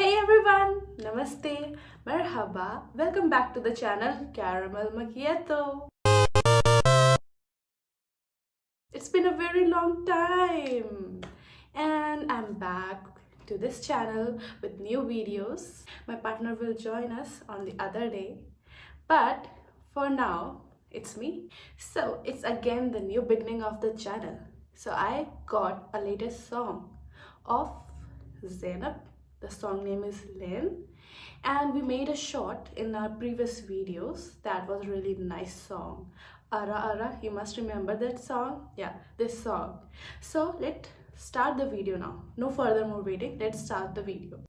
Hey everyone, Namaste, Merhaba, welcome back to the channel Caramel Macchiato. It's been a very long time and I'm back to this channel with new videos. My partner will join us on the other day, but for now, it's me. So it's again the new beginning of the channel. So I got a latest song of Zainab. The song name is Lynn. And we made a shot in our previous videos. That was really nice song. Ara Ara, you must remember that song? Yeah, this song. So let's start the video now. No further more waiting. Let's start the video.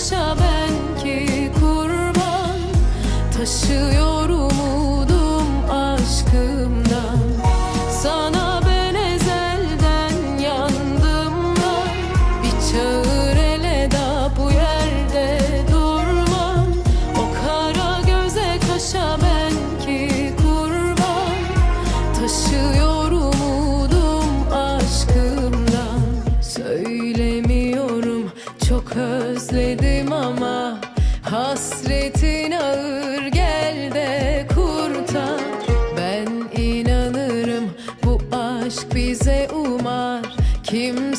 Kaşa ben ki kurban Taşıyor umar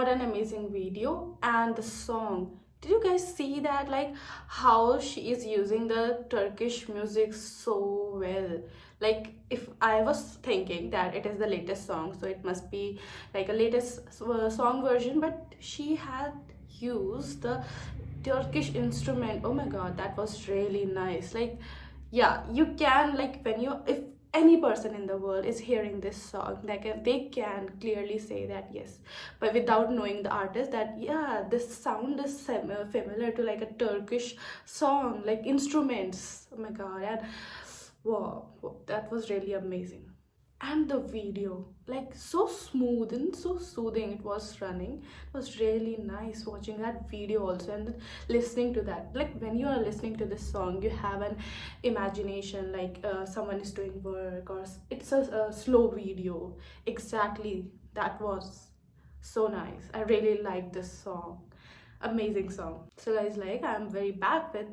what an amazing video and the song. Did you guys see that? Like how she is using the Turkish music so well. Like if I was thinking that it is the latest song, so it must be like a latest uh, song version, but she had used the Turkish instrument. Oh my god, that was really nice. Like yeah you can like when you if any person in the world is hearing this song they can they can clearly say that yes. But without knowing the artist that yeah this sound is familiar uh, to like a turkish song like instruments. Oh my god and wow that was really amazing and the video like so smooth and so soothing it was running. It was really nice watching that video also and listening to that. Like when you are listening to this song you have an imagination like uh, someone is doing work or it's a, a slow video. Exactly that was so nice. I really like this song. Amazing song. So guys like i'm very back with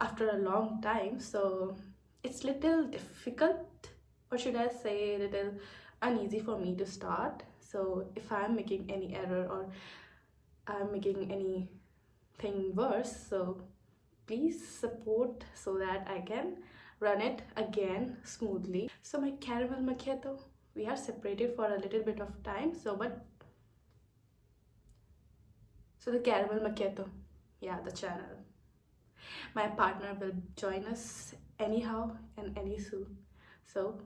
after a long time so it's little difficult or should I say a little uneasy for me to start. So if I'm making any error or I'm making anything worse, so please support so that I can run it again smoothly. So my caramel macchiato, we are separated for a little bit of time. So but so the caramel macchiato, yeah, the channel. My partner will join us anyhow and any soon. So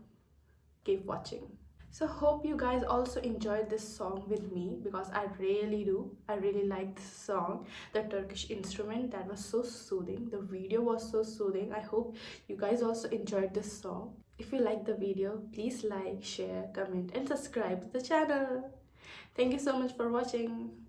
keep watching. So hope you guys also enjoyed this song with me because I really do. I really like this song. The Turkish instrument that was so soothing. The video was so soothing. I hope you guys also enjoyed this song. If you like the video, please like, share, comment and subscribe to the channel. Thank you so much for watching.